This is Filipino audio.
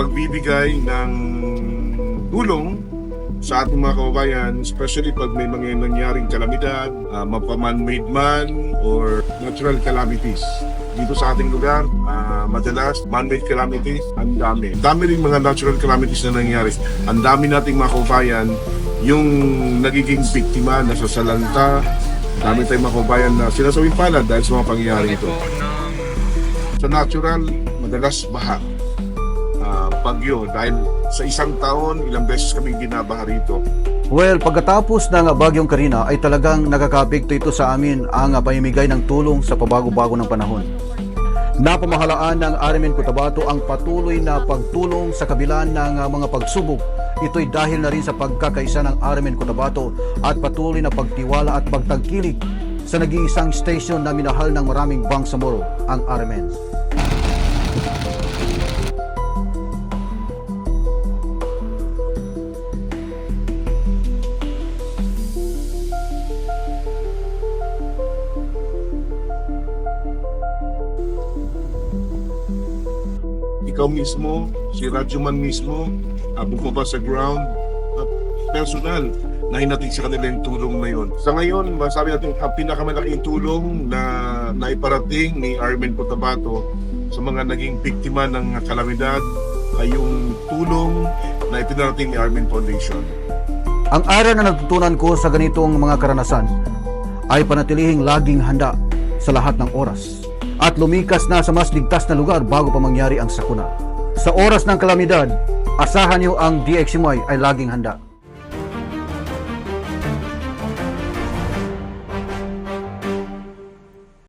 pagbibigay ng tulong sa ating mga kababayan, especially pag may mga nangyaring kalamidad, uh, mapaman-made man or natural calamities. Dito sa ating lugar, ah, madalas man-made calamities, ang dami. Ang dami rin mga natural calamities na nangyari. Ang dami nating mga kababayan yung nagiging biktima, nasasalanta. Dami tayong mga kababayan na sinasawing palad dahil sa mga pangyayari ito. Sa natural, madalas baha. Bagyo dahil sa isang taon, ilang beses kami binabaha rito. Well, pagkatapos ng bagyong Karina ay talagang nakakapekto ito sa amin ang pamimigay ng tulong sa pabago-bago ng panahon. Napamahalaan ng RMN Cotabato ang patuloy na pagtulong sa kabila ng mga pagsubok. Ito'y dahil na rin sa pagkakaisa ng RMN Cotabato at patuloy na pagtiwala at pagtangkilik sa nag-iisang station na minahal ng maraming bangsamoro, ang RMN. Ikaw mismo, si Radyoman mismo, uh, bumaba sa ground, at personal, na hinatid sa kanila yung tulong na yun. Sa ngayon, masabi natin, ang pinakamalaking tulong na naiparating ni Armen Cotabato sa mga naging biktima ng kalamidad ay yung tulong na ipinarating ni Armen Foundation. Ang aral na natutunan ko sa ganitong mga karanasan ay panatilihing laging handa sa lahat ng oras at lumikas na sa mas ligtas na lugar bago pa mangyari ang sakuna. Sa oras ng kalamidad, asahan niyo ang DXMY ay laging handa.